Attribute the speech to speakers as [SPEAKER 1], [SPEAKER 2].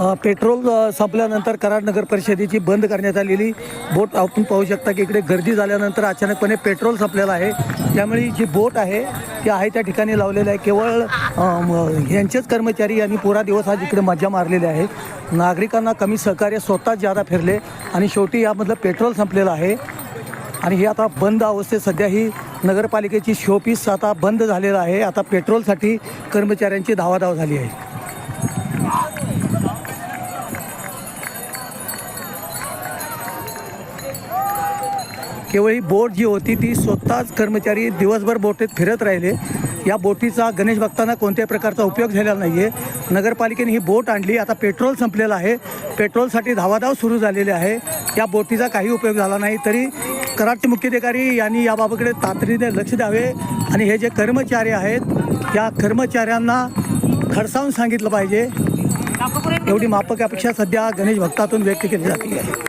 [SPEAKER 1] Petrol संपल्यानंतर कराड नगर परिषदेची बंद करण्यात आलेली बोट आपण पाहू शकता की इकडे गर्दी झाल्यानंतर अचानकपणे पेट्रोल संपलेलं आहे. त्यामुळे जी बोट आहे ती आहे त्या ठिकाणी लावलेलं आहे. केवळ यांचेच कर्मचारी यांनी पुरा दिवस आज इकडे मजा मारलेली आहे. नागरिकांना कमी सहकार्य स्वतःच जादा फिरले आणि शेवटी यामधलं पेट्रोल संपलेलं आहे. आणि हे आता बंद अवस्थेत सध्या ही नगरपालिकेची शोपीस आता बंद झालेलं आहे. आता पेट्रोलसाठी कर्मचाऱ्यांची धावाधाव झाली आहे. केवळ ही बोट जी होती ती स्वतःच कर्मचारी दिवसभर बोटीत फिरत राहिले. या बोटीचा गणेश भक्तांना कोणत्याही प्रकारचा उपयोग झालेला नाही आहे नगरपालिकेने ही बोट आणली. आता पेट्रोल संपलेलं आहे. पेट्रोलसाठी धावाधाव सुरू झालेली आहे. या बोटीचा काही उपयोग झाला नाही. तरी कराटे मुख्याधिकारी यांनी याबाबतकडे तातडीने लक्ष द्यावे आणि हे जे कर्मचारी आहेत या कर्मचाऱ्यांना खडसावून सांगितलं पाहिजे. एवढी मापक अपेक्षा सध्या गणेश भक्तातून व्यक्त केली जाते. आहे